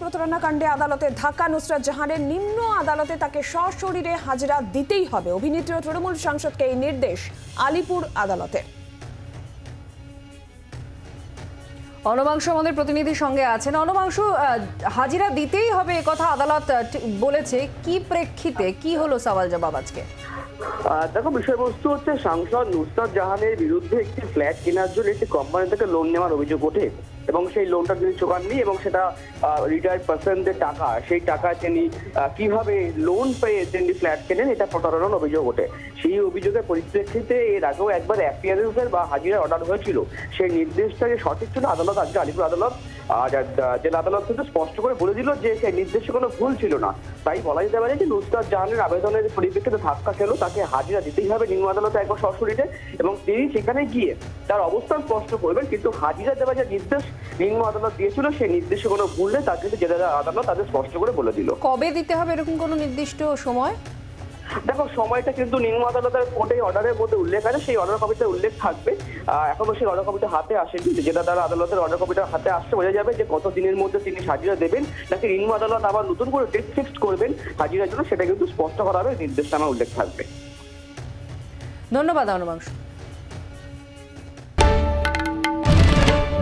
প্রতারণা কাণ্ডে আদালতে ধাক্কা নুসরাত জাহানের নিম্ন আদালতে তাকে সশরীরে হাজিরা দিতেই হবে। অভিনেত্রী ও তৃণমূল সাংসদকে এই নির্দেশ আলিপুর আদালতের অনবাংশ আমাদের প্রতিনিধির সঙ্গে আছেন। অনবাংশ আহ, হাজিরা দিতেই হবে কথা আদালত ঠিক বলেছে। কি প্রেক্ষিতে কি হলো সওয়াল জবাব আজকে? আহ, দেখো বিষয়বস্তু হচ্ছে সাংসদ নুসরাত জাহানের বিরুদ্ধে একটি ফ্ল্যাট কেনার জন্য একটি কোম্পানি থেকে লোন নেওয়ার অভিযোগ ওঠে। এবং সেই লোনটা তিনি চোকাননি এবং সেটা রিটায়ার্ড পার্সনদের টাকা, সেই টাকা তিনি কীভাবে লোন পেয়ে তিনি ফ্ল্যাট কেনেন এটা প্রতারণার অভিযোগ ওঠে। সেই অভিযোগের পরিপ্রেক্ষিতে এর আগেও একবার অ্যাপিয়ারেন্সের বা হাজিরা অর্ডার হয়েছিল। সেই নির্দেশটা যে সঠিক ছিল, আদালত আজকে আলিপুর আদালত জেলা আদালত কিন্তু স্পষ্ট করে বলে দিল যে সেই নির্দেশে কোনো ভুল ছিল না। তাই বলা যেতে পারে যে নুসরাত জাহানের আবেদনের পরিপ্রেক্ষিতে ধাক্কা খেলো, তাকে হাজিরা দিতেই হবে নিম্ন আদালতে একবার সশরীরে এবং তিনি সেখানে গিয়ে তার অবস্থান স্পষ্ট করবেন, কিন্তু হাজিরা দেওয়ার যে নির্দেশ নিম্ন আদালত দিয়েছিল সেই নির্দেশে কোনো ভুল নেই তা কিন্তু জেলা আদালত তাদের স্পষ্ট করে বলে দিল। কবে দিতে হবে এরকম কোনো নির্দিষ্ট সময়? দেখো সময়টা কিন্তু নিম্ন আদালতের কোর্টে অর্ডারের মধ্যে উল্লেখ আছে সেই অর্ডার কপিতে উল্লেখ থাকবে। এখনও সেই অর্ডার কপিটা হাতে আসেনি যেটা দ্বারা আদালতের অর্ডার কপিটা হাতে আসছে বোঝা যাবে যে কত দিনের মধ্যে তিনি হাজিরা দেবেন নাকি নিম্ন আদালত আবার নতুন করে ডেট ফিক্সড করবেন হাজিরার জন্য সেটা কিন্তু স্পষ্ট করা হবে নির্দেশনামা উল্লেখ থাকবে। ধন্যবাদ অনবাংশ